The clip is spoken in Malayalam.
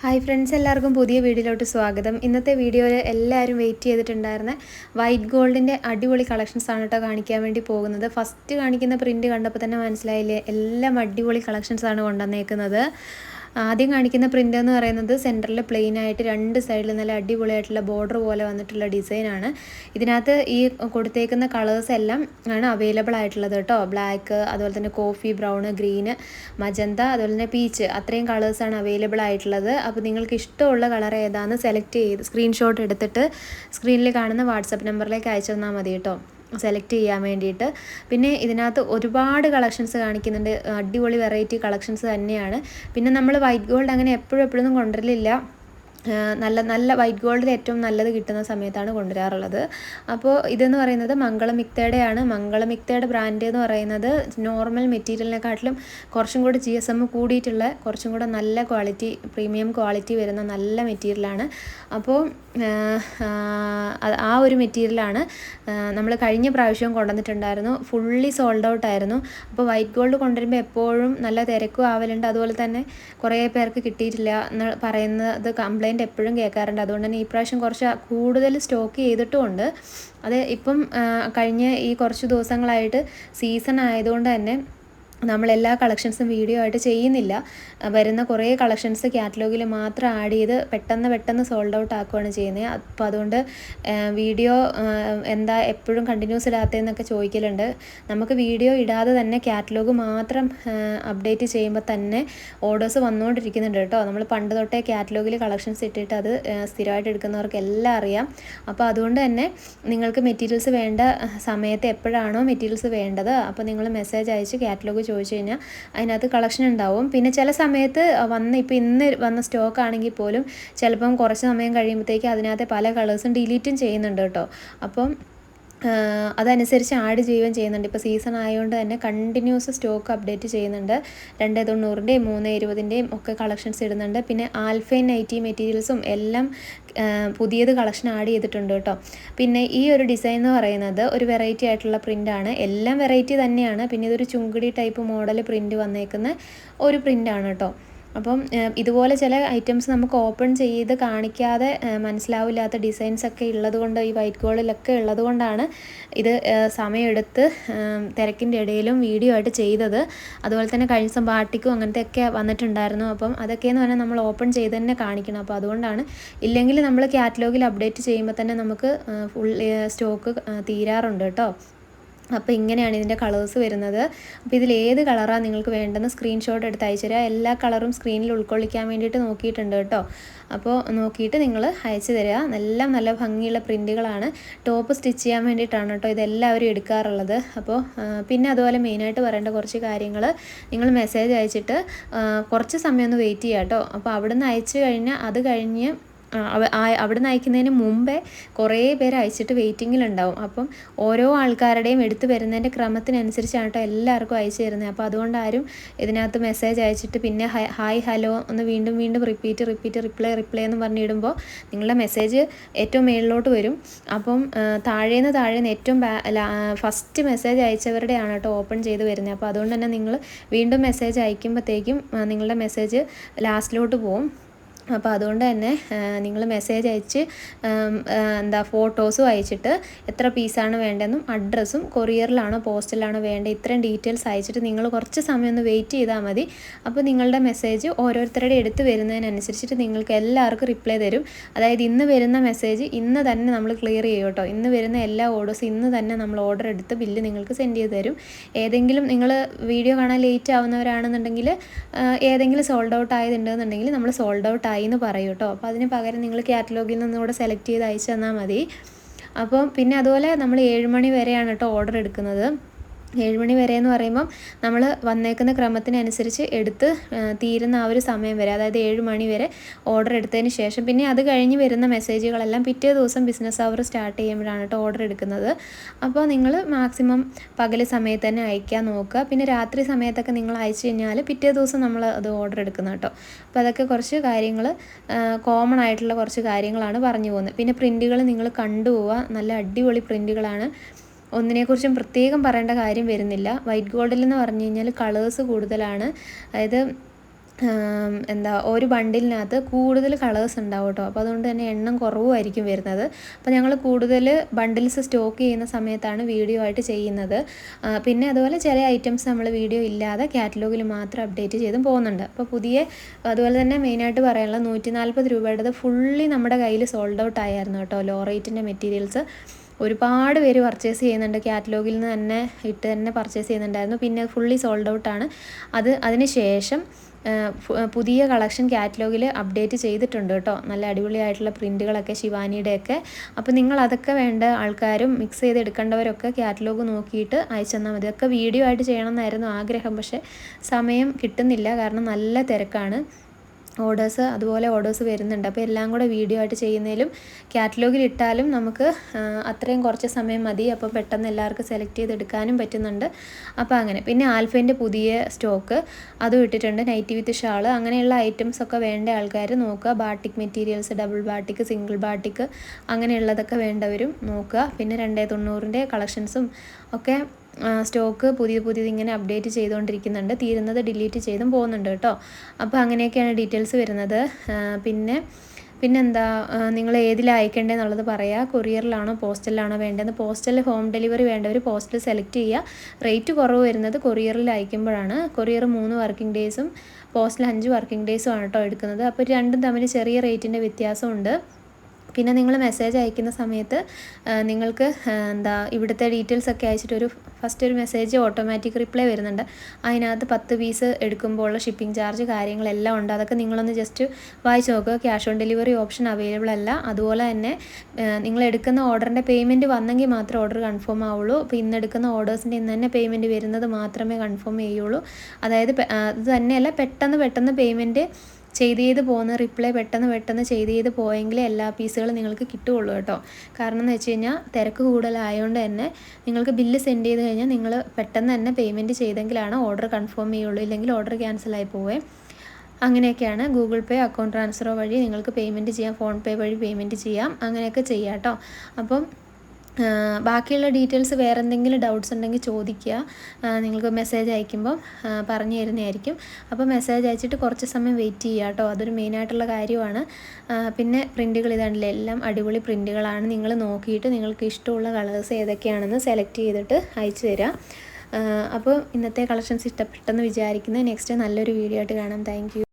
ഹായ് ഫ്രണ്ട്സ് എല്ലാവർക്കും പുതിയ വീഡിയോയിലോട്ട് സ്വാഗതം. ഇന്നത്തെ വീഡിയോയിൽ എല്ലാവരും വെയിറ്റ് ചെയ്തിട്ടുണ്ടായിരുന്ന വൈറ്റ് ഗോൾഡിന്റെ അടിപൊളി കളക്ഷൻസ് ആണ് കേട്ടോ കാണിക്കാൻ വേണ്ടി പോകുന്നത്. ഫസ്റ്റ് കാണിക്കുന്ന പ്രിന്റ് കണ്ടപ്പോൾ തന്നെ മനസ്സിലായില്ലേ? എല്ലാം അടിപൊളി കളക്ഷൻസ് ആണ് കൊണ്ടുവന്നേക്കുന്നത്. ആദ്യം കാണിക്കുന്ന പ്രിന്റ് എന്ന് പറയുന്നത് സെന്ററിൽ പ്ലെയിൻ ആയിട്ട് രണ്ട് സൈഡിൽ നല്ല അടിപൊളിയായിട്ടുള്ള ബോർഡർ പോലെ വന്നിട്ടുള്ള ഡിസൈനാണ് ഇതിനകത്ത് ഈ കൊടുത്തേക്കുന്ന കളേഴ്സ് എല്ലാം ആണ് അവൈലബിൾ ആയിട്ടുള്ളത് കേട്ടോ. ബ്ലാക്ക് അതുപോലെ തന്നെ കോഫി ബ്രൗൺ ഗ്രീന് മജന്ത അതുപോലെ തന്നെ പീച്ച് അത്രയും കളേഴ്സാണ് അവൈലബിൾ ആയിട്ടുള്ളത്. അപ്പോൾ നിങ്ങൾക്ക് ഇഷ്ടമുള്ള കളർ ഏതാണെന്ന് സെലക്ട് ചെയ്ത് സ്ക്രീൻഷോട്ട് എടുത്തിട്ട് സ്ക്രീനിൽ കാണുന്ന വാട്സപ്പ് നമ്പറിലേക്ക് അയച്ചു തന്നാൽ മതി കേട്ടോ. സെലക്ട് ചെയ്യാൻ വേണ്ടിയിട്ട്. പിന്നെ ഇതിനകത്ത് ഒരുപാട് കളക്ഷൻസ് കാണിക്കുന്നുണ്ട്. അടിപൊളി വെറൈറ്റി കളക്ഷൻസ് തന്നെയാണ്. പിന്നെ നമ്മൾ വൈറ്റ് ഗോൾഡ് അങ്ങനെ എപ്പോഴും എപ്പോഴൊന്നും കൊണ്ടുവരലില്ല. നല്ല നല്ല വൈറ്റ് ഗോൾഡിൽ ഏറ്റവും നല്ലത് കിട്ടുന്ന സമയത്താണ് കൊണ്ടുവരാറുള്ളത്. അപ്പോൾ ഇതെന്ന് പറയുന്നത് മംഗളമിക്തയുടെയാണ്. മംഗളമിക്തയുടെ ബ്രാൻഡ് എന്ന് പറയുന്നത് നോർമൽ മെറ്റീരിയലിനെക്കാട്ടിലും കുറച്ചും കൂടി ജി എസ് എം കൂടിയിട്ടുള്ള കുറച്ചും കൂടെ നല്ല ക്വാളിറ്റി പ്രീമിയം ക്വാളിറ്റി വരുന്ന നല്ല മെറ്റീരിയലാണ്. അപ്പോൾ ആ ഒരു മെറ്റീരിയലാണ് നമ്മൾ കഴിഞ്ഞ പ്രാവശ്യം കൊണ്ടുവന്നിട്ടുണ്ടായിരുന്നു. ഫുള്ളി സോൾഡ് ഔട്ട് ആയിരുന്നു. അപ്പോൾ വൈറ്റ് ഗോൾഡ് കൊണ്ടുവരുമ്പോൾ എപ്പോഴും നല്ല തിരക്കും ആവലുണ്ട്. അതുപോലെ തന്നെ കുറേ പേർക്ക് കിട്ടിയിട്ടില്ല എന്ന് പറയുന്നത് കംപ്ലൈന്റ് എപ്പോഴും കേൾക്കാറുണ്ട്. അതുകൊണ്ട് തന്നെ ഈ പ്രാവശ്യം കുറച്ച് കൂടുതൽ സ്റ്റോക്ക് ചെയ്തിട്ടുമുണ്ട്. അത് ഇപ്പം കഴിഞ്ഞ ഈ കുറച്ച് ദിവസങ്ങളായിട്ട് സീസൺ ആയതുകൊണ്ട് തന്നെ നമ്മൾ എല്ലാ കളക്ഷൻസും വീഡിയോ ആയിട്ട് ചെയ്യുന്നില്ല. വരുന്ന കുറേ കളക്ഷൻസ് കാറ്റലോഗിൽ മാത്രം ആഡ് ചെയ്ത് പെട്ടെന്ന് പെട്ടെന്ന് സോൾഡ് ഔട്ട് ആക്കുകയാണ് ചെയ്യുന്നത് അപ്പോൾ അതുകൊണ്ട് വീഡിയോ എന്താ എപ്പോഴും കണ്ടിന്യൂസ് ഇടാത്തതെന്നൊക്കെ ചോദിക്കലുണ്ട്. നമുക്ക് വീഡിയോ ഇടാതെ തന്നെ കാറ്റലോഗ് മാത്രം അപ്ഡേറ്റ് ചെയ്യുമ്പോൾ തന്നെ ഓർഡേഴ്സ് വന്നുകൊണ്ടിരിക്കുന്നുണ്ട് കേട്ടോ. നമ്മൾ പണ്ട് തൊട്ടേ കാറ്റലോഗിൽ കളക്ഷൻസ് ഇട്ടിട്ട് അത് സ്ഥിരമായിട്ട് എടുക്കുന്നവർക്ക് എല്ലാം അറിയാം. അപ്പോൾ അതുകൊണ്ട് തന്നെ നിങ്ങൾക്ക് മെറ്റീരിയൽസ് വേണ്ട സമയത്ത് എപ്പോഴാണോ മെറ്റീരിയൽസ് വേണ്ടത് അപ്പോൾ നിങ്ങൾ മെസ്സേജ് അയച്ച് കാറ്റലോഗ് ചോദിച്ചു കഴിഞ്ഞാൽ അതിനകത്ത് കളക്ഷൻ ഉണ്ടാവും. പിന്നെ ചില സമയത്ത് വന്ന് ഇപ്പോൾ ഇന്ന് വന്ന സ്റ്റോക്ക് ആണെങ്കിൽ പോലും ചിലപ്പം കുറച്ച് സമയം കഴിയുമ്പോഴത്തേക്ക് അതിനകത്ത് പല കളേഴ്സും ഡിലീറ്റും ചെയ്യുന്നുണ്ട് കേട്ടോ. അപ്പം അതനുസരിച്ച് ആഡ് ചെയ്യുകയും ചെയ്യുന്നുണ്ട്. ഇപ്പോൾ സീസൺ ആയതുകൊണ്ട് തന്നെ കണ്ടിന്യൂസ് സ്റ്റോക്ക് അപ്ഡേറ്റ് ചെയ്യുന്നുണ്ട്. രണ്ട് തൊണ്ണൂറിന്റെയും മൂന്ന് ഇരുപതിന്റെയും ഒക്കെ കളക്ഷൻസ് ഇടുന്നുണ്ട്. പിന്നെ ആൽഫൈൻ നൈറ്റി മെറ്റീരിയൽസും എല്ലാം പുതിയത് കളക്ഷൻ ആഡ് ചെയ്തിട്ടുണ്ട് കേട്ടോ. പിന്നെ ഈ ഒരു ഡിസൈൻ എന്ന് പറയുന്നത് ഒരു വെറൈറ്റി ആയിട്ടുള്ള പ്രിന്റാണ് എല്ലാം വെറൈറ്റി തന്നെയാണ്. പിന്നെ ഇതൊരു ചുങ്കിടി ടൈപ്പ് മോഡൽ പ്രിന്റ് വന്നേക്കുന്ന ഒരു പ്രിന്റാണ് കേട്ടോ. അപ്പം ഇതുപോലെ ചില ഐറ്റംസ് നമുക്ക് ഓപ്പൺ ചെയ്ത് കാണിക്കാതെ മനസ്സിലാവില്ലാത്ത ഡിസൈൻസ് ഒക്കെ ഉള്ളത് കൊണ്ട് ഈ വൈറ്റ് ഗോളിലൊക്കെ ഉള്ളതുകൊണ്ടാണ് ഇത് സമയമെടുത്ത് തിരക്കിന്റെ ഇടയിലും വീഡിയോ ആയിട്ട് ചെയ്തത്. അതുപോലെ തന്നെ കഴിഞ്ഞ ദിവസം ബാട്ടിക്കും അങ്ങനത്തെ ഒക്കെ വന്നിട്ടുണ്ടായിരുന്നു. അപ്പം അതൊക്കെയെന്ന് പറഞ്ഞാൽ നമ്മൾ ഓപ്പൺ ചെയ്ത് തന്നെ കാണിക്കണം. അപ്പോൾ അതുകൊണ്ടാണ് ഇല്ലെങ്കിൽ നമ്മൾ കാറ്റലോഗിൽ അപ്ഡേറ്റ് ചെയ്യുമ്പോൾ തന്നെ നമുക്ക് ഫുൾ സ്റ്റോക്ക് തീരാറുണ്ട് കേട്ടോ. അപ്പോൾ ഇങ്ങനെയാണ് ഇതിന്റെ കളേഴ്സ് വരുന്നത്. അപ്പോൾ ഇതിൽ ഏത് കളറാണ് നിങ്ങൾക്ക് വേണ്ടെന്ന് സ്ക്രീൻഷോട്ട് എടുത്ത് അയച്ചു തരിക എല്ലാ കളറും സ്ക്രീനിൽ ഉൾക്കൊള്ളിക്കാൻ വേണ്ടിയിട്ട് നോക്കിയിട്ടുണ്ട് കേട്ടോ. അപ്പോൾ നോക്കിയിട്ട് നിങ്ങൾ അയച്ചു തരിക എല്ലാം നല്ല ഭംഗിയുള്ള പ്രിന്റുകളാണ് ടോപ്പ് സ്റ്റിച്ച് ചെയ്യാൻ വേണ്ടിയിട്ടാണ് കേട്ടോ ഇതെല്ലാവരും എടുക്കാറുള്ളത്. അപ്പോൾ പിന്നെ അതുപോലെ മെയിനായിട്ട് പറയേണ്ട കുറച്ച് കാര്യങ്ങൾ നിങ്ങൾ മെസ്സേജ് അയച്ചിട്ട് കുറച്ച് സമയം ഒന്ന് വെയിറ്റ് ചെയ്യുക കേട്ടോ. അപ്പോൾ അവിടുന്ന് അയച്ചു കഴിഞ്ഞാൽ അത് കഴിഞ്ഞ് അവിടെ നിന്ന് അയക്കുന്നതിന് മുമ്പേ കുറേ പേര് അയച്ചിട്ട് വെയിറ്റിങ്ങിലുണ്ടാവും. അപ്പം ഓരോ ആൾക്കാരുടെയും എടുത്തു വരുന്നതിന്റെ ക്രമത്തിനനുസരിച്ചാണ് കേട്ടോ എല്ലാവർക്കും അയച്ചു തരുന്നത്. അപ്പോൾ അതുകൊണ്ട് ആരും ഇതിനകത്ത് മെസ്സേജ് അയച്ചിട്ട് പിന്നെ ഹായ് ഹലോ ഒന്ന് വീണ്ടും വീണ്ടും റിപ്പീറ്റ് റിപ്പീറ്റ് റിപ്ലൈ റിപ്ലൈ എന്ന് പറഞ്ഞിടുമ്പോൾ നിങ്ങളുടെ മെസ്സേജ് ഏറ്റവും മേളിലോട്ട് വരും. അപ്പം താഴേന്ന് താഴേന്ന് ഏറ്റവും ഫസ്റ്റ് മെസ്സേജ് അയച്ചവരുടെയാണ് കേട്ടോ ഓപ്പൺ ചെയ്ത് വരുന്നത്. അപ്പോൾ അതുകൊണ്ട് തന്നെ നിങ്ങൾ വീണ്ടും മെസ്സേജ് അയക്കുമ്പോഴത്തേക്കും നിങ്ങളുടെ മെസ്സേജ് ലാസ്റ്റിലോട്ട് പോകും അപ്പോൾ അതുകൊണ്ട് തന്നെ നിങ്ങൾ മെസ്സേജ് അയച്ച് എന്താ ഫോട്ടോസും അയച്ചിട്ട് എത്ര പീസാണ് വേണ്ടതെന്നും അഡ്രസ്സും കൊറിയറിലാണോ പോസ്റ്റിലാണോ വേണ്ടത് ഇത്രയും ഡീറ്റെയിൽസ് അയച്ചിട്ട് നിങ്ങൾ കുറച്ച് സമയം ഒന്ന് വെയിറ്റ് ചെയ്താൽ മതി. അപ്പോൾ നിങ്ങളുടെ മെസ്സേജ് ഓരോരുത്തരുടെ എടുത്ത് വരുന്നതിനനുസരിച്ചിട്ട് നിങ്ങൾക്ക് എല്ലാവർക്കും റിപ്ലൈ തരും. അതായത് ഇന്ന് വരുന്ന മെസ്സേജ് ഇന്ന് തന്നെ നമ്മൾ ക്ലിയർ ചെയ്യും കേട്ടോ. ഇന്ന് വരുന്ന എല്ലാ ഓർഡേഴ്സും ഇന്ന് തന്നെ നമ്മൾ ഓർഡർ എടുത്ത് ബില്ല് നിങ്ങൾക്ക് സെൻഡ് ചെയ്ത് തരും. ഏതെങ്കിലും നിങ്ങൾ വീഡിയോ കാണാൻ ലേറ്റ് ആവുന്നവരാണെന്നുണ്ടെങ്കിൽ ഏതെങ്കിലും സോൾഡ് ഔട്ട് ആയതുണ്ടെന്നുണ്ടെങ്കിൽ നമ്മൾ സോൾഡ് ഔട്ട് ആയി എന്ന് പറയും കേട്ടോ അപ്പോൾ അതിന് പകരം നിങ്ങൾ കാറ്റലോഗിൽ നിന്ന് നിന്നുകൂടെ സെലക്ട് ചെയ്ത് അയച്ചു തന്നാൽ മതി. അപ്പം പിന്നെ അതുപോലെ നമ്മൾ ഏഴ് മണി വരെയാണ് കേട്ടോ ഓർഡർ എടുക്കുന്നത്. ഏഴുമണി വരെ എന്ന് പറയുമ്പം നമ്മൾ വന്നേക്കുന്ന ക്രമത്തിനനുസരിച്ച് എടുത്ത് തീരുന്ന ആ ഒരു സമയം വരെ അതായത് ഏഴ് മണി വരെ ഓർഡർ എടുത്തതിന് ശേഷം. പിന്നെ അത് കഴിഞ്ഞ് വരുന്ന മെസ്സേജുകളെല്ലാം പിറ്റേ ദിവസം ബിസിനസ് അവർ സ്റ്റാർട്ട് ചെയ്യുമ്പോഴാണ് കേട്ടോ ഓർഡർ എടുക്കുന്നത്. അപ്പോൾ നിങ്ങൾ മാക്സിമം പകൽ സമയത്ത് തന്നെ അയക്കാൻ നോക്കുക. പിന്നെ രാത്രി സമയത്തൊക്കെ നിങ്ങൾ അയച്ചു കഴിഞ്ഞാൽ പിറ്റേ ദിവസം നമ്മൾ അത് ഓർഡർ എടുക്കുന്നത് കേട്ടോ. അപ്പോൾ അതൊക്കെ കുറച്ച് കാര്യങ്ങൾ കോമൺ ആയിട്ടുള്ള കുറച്ച് കാര്യങ്ങളാണ് പറഞ്ഞു പോകുന്നത്. പിന്നെ പ്രിന്റുകൾ നിങ്ങൾ കണ്ടുപോവുക. നല്ല അടിപൊളി പ്രിന്റുകളാണ് ഒന്നിനെക്കുറിച്ചും പ്രത്യേകം പറയേണ്ട കാര്യം വരുന്നില്ല. വൈറ്റ് ഗോൾഡിൽ എന്ന് പറഞ്ഞു കഴിഞ്ഞാൽ കളേഴ്സ് കൂടുതലാണ്. അതായത് എന്താ ഒരു ബണ്ടിലിനകത്ത് കൂടുതൽ കളേഴ്സ് ഉണ്ടാവും കേട്ടോ. അപ്പോൾ അതുകൊണ്ട് തന്നെ എണ്ണം കുറവുമായിരിക്കും വരുന്നത്. അപ്പോൾ ഞങ്ങൾ കൂടുതൽ ബണ്ടിൽസ് സ്റ്റോക്ക് ചെയ്യുന്ന സമയത്താണ് വീഡിയോ ആയിട്ട് ചെയ്യുന്നത്. പിന്നെ അതുപോലെ ചില ഐറ്റംസ് നമ്മൾ വീഡിയോ ഇല്ലാതെ കാറ്റലോഗിൽ മാത്രം അപ്ഡേറ്റ് ചെയ്തും പോകുന്നുണ്ട്. അപ്പോൾ പുതിയ അതുപോലെ തന്നെ മെയിനായിട്ട് പറയാനുള്ള നൂറ്റി നാൽപ്പത് രൂപയുടേത് ഫുള്ളി നമ്മുടെ കയ്യിൽ സോൾഡ് ഔട്ട് ആയിരുന്നു കേട്ടോ. ലോ റേറ്റിന്റെ മെറ്റീരിയൽസ്. ഒരുപാട് പേര് പർച്ചേസ് ചെയ്യുന്നുണ്ട്. കാറ്റലോഗിൽ നിന്ന് തന്നെ ഇട്ട് തന്നെ പർച്ചേസ് ചെയ്യുന്നുണ്ടായിരുന്നു. പിന്നെ ഫുള്ളി സോൾഡ് ഔട്ടാണ് അത് അതിന് ശേഷം പുതിയ കളക്ഷൻ കാറ്റലോഗിൽ അപ്ഡേറ്റ് ചെയ്തിട്ടുണ്ട് കേട്ടോ. നല്ല അടിപൊളിയായിട്ടുള്ള പ്രിന്റുകളൊക്കെ ശിവാനിയുടെയൊക്കെ. അപ്പോൾ നിങ്ങൾ അതൊക്കെ വേണ്ട ആൾക്കാരും മിക്സ് ചെയ്ത് എടുക്കേണ്ടവരൊക്കെ കാറ്റലോഗ് നോക്കിയിട്ട് അയച്ചു തന്നാൽ മതി. അതൊക്കെ വീഡിയോ ആയിട്ട് ചെയ്യണമെന്നായിരുന്നു ആഗ്രഹം. പക്ഷേ സമയം കിട്ടുന്നില്ല. കാരണം നല്ല തിരക്കാണ്. ഓർഡേഴ്സ് അതുപോലെ ഓർഡേഴ്സ് വരുന്നുണ്ട്. അപ്പോൾ എല്ലാം കൂടെ വീഡിയോ ആയിട്ട് ചെയ്യുന്നതിലും കാറ്റലോഗിൽ ഇട്ടാലും നമുക്ക് അത്രയും കുറച്ച് സമയം മതി. അപ്പോൾ പെട്ടെന്ന് എല്ലാവർക്കും സെലക്ട് ചെയ്തെടുക്കാനും പറ്റുന്നുണ്ട്. അപ്പോൾ അങ്ങനെ. പിന്നെ ആൽഫേന്റെ പുതിയ സ്റ്റോക്ക് അതും ഇട്ടിട്ടുണ്ട്. നൈറ്റി വിത്ത് ഷാൾ അങ്ങനെയുള്ള ഐറ്റംസ് ഒക്കെ വേണ്ട ആൾക്കാർ നോക്കുക. Batik materials double batik single batik അങ്ങനെയുള്ളതൊക്കെ വേണ്ടവരും നോക്കുക. പിന്നെ രണ്ടേ തൊണ്ണൂറിന്റെ കളക്ഷൻസും ഒക്കെ സ്റ്റോക്ക് പുതിയ പുതിയത് ഇങ്ങനെ അപ്ഡേറ്റ് ചെയ്തുകൊണ്ടിരിക്കുന്നുണ്ട്. തീരുന്നത് ഡിലീറ്റ് ചെയ്തും പോകുന്നുണ്ട് കേട്ടോ. അപ്പോൾ അങ്ങനെയൊക്കെയാണ് ഡീറ്റെയിൽസ് വരുന്നത്. പിന്നെ പിന്നെന്താ നിങ്ങൾ ഏതിൽ അയക്കേണ്ടതെന്നുള്ളത് പറയുക കൊറിയറിലാണോ പോസ്റ്റലിലാണോ വേണ്ടതെന്ന്. പോസ്റ്റൽ ഹോം ഡെലിവറി വേണ്ടവർ പോസ്റ്റൽ സെലക്ട് ചെയ്യുക. റേറ്റ് കുറവ് വരുന്നത് കൊറിയറിൽ അയക്കുമ്പോഴാണ്. കൊറിയർ മൂന്ന് വർക്കിംഗ് ഡേയ്സും പോസ്റ്റൽ അഞ്ച് വർക്കിംഗ് ഡേയ്സും ആണ് കേട്ടോ എടുക്കുന്നത്. അപ്പോൾ രണ്ടും തമ്മിൽ ചെറിയ റേറ്റിന്റെ വ്യത്യാസമുണ്ട്. പിന്നെ നിങ്ങൾ മെസ്സേജ് അയക്കുന്ന സമയത്ത് നിങ്ങൾക്ക് എന്താ ഇവിടുത്തെ ഡീറ്റെയിൽസ് ഒക്കെ അയച്ചിട്ട് ഒരു ഫസ്റ്റ് ഒരു മെസ്സേജ് ഓട്ടോമാറ്റിക് റിപ്ലൈ വരുന്നുണ്ട്. അതിനകത്ത് പത്ത് പീസ് എടുക്കുമ്പോൾ ഷിപ്പിംഗ് ചാർജ് കാര്യങ്ങളെല്ലാം ഉണ്ട്. അതൊക്കെ നിങ്ങളൊന്ന് ജസ്റ്റ് വായിച്ച് നോക്കുക. Cash on delivery option available അല്ല. അതുപോലെ തന്നെ നിങ്ങൾ എടുക്കുന്ന ഓർഡറിന്റെ പേയ്മെന്റ് വന്നെങ്കിൽ മാത്രമേ ഓർഡർ കൺഫേം ആവുള്ളൂ. അപ്പോൾ ഇന്ന് എടുക്കുന്ന ഓർഡേഴ്സിന്റെ ഇന്ന് തന്നെ പേയ്മെന്റ് വരുന്നത് മാത്രമേ കൺഫേം ചെയ്യുള്ളൂ. അതായത് അത് തന്നെയല്ല പെട്ടെന്ന് പെട്ടെന്ന് പേയ്മെന്റ് ചെയ്ത് ചെയ്ത് പോകുന്ന റിപ്ലൈ പെട്ടെന്ന് പെട്ടെന്ന് ചെയ്ത് ചെയ്ത് പോയെങ്കിലേ എല്ലാ പീസുകളും നിങ്ങൾക്ക് കിട്ടുകയുള്ളൂ കേട്ടോ. കാരണം എന്ന് വെച്ച് കഴിഞ്ഞാൽ തിരക്ക് കൂടുതലായതുകൊണ്ട് തന്നെ നിങ്ങൾക്ക് ബില്ല് സെൻഡ് ചെയ്ത് കഴിഞ്ഞാൽ നിങ്ങൾ പെട്ടെന്ന് തന്നെ പേയ്മെന്റ് ചെയ്തെങ്കിലാണ് ഓർഡർ കൺഫേം ചെയ്യുള്ളൂ. ഇല്ലെങ്കിൽ ഓർഡർ ക്യാൻസലായി പോവേ. അങ്ങനെയൊക്കെയാണ് ഗൂഗിൾ പേ അക്കൗണ്ട് ട്രാൻസ്ഫറോ വഴി നിങ്ങൾക്ക് പേയ്മെന്റ് ചെയ്യാം ഫോൺ പേ വഴി പേയ്മെന്റ് ചെയ്യാം അങ്ങനെയൊക്കെ ചെയ്യാം കേട്ടോ. അപ്പം ബാക്കിയുള്ള ഡീറ്റെയിൽസ് വേറെ എന്തെങ്കിലും ഡൗട്ട്സ് ഉണ്ടെങ്കിൽ ചോദിക്കുക. നിങ്ങൾക്ക് മെസ്സേജ് അയക്കുമ്പോൾ പറഞ്ഞു തരുന്നതായിരിക്കും. അപ്പോൾ മെസ്സേജ് അയച്ചിട്ട് കുറച്ച് സമയം വെയിറ്റ് ചെയ്യുക കേട്ടോ. അതൊരു മെയിനായിട്ടുള്ള കാര്യമാണ്. പിന്നെ പ്രിന്റുകൾ ഇതാണല്ലേ എല്ലാം അടിപൊളി പ്രിന്റുകളാണ് നിങ്ങൾ നോക്കിയിട്ട് നിങ്ങൾക്ക് ഇഷ്ടമുള്ള കളേഴ്സ് ഏതൊക്കെയാണെന്ന് സെലക്ട് ചെയ്തിട്ട് അയച്ചു തരാം. അപ്പോൾ ഇന്നത്തെ കളക്ഷൻസ് ഇഷ്ടപ്പെട്ടെന്ന് വിചാരിക്കുന്നത് നെക്സ്റ്റ് നല്ലൊരു വീഡിയോ ആയിട്ട് കാണാം. താങ്ക്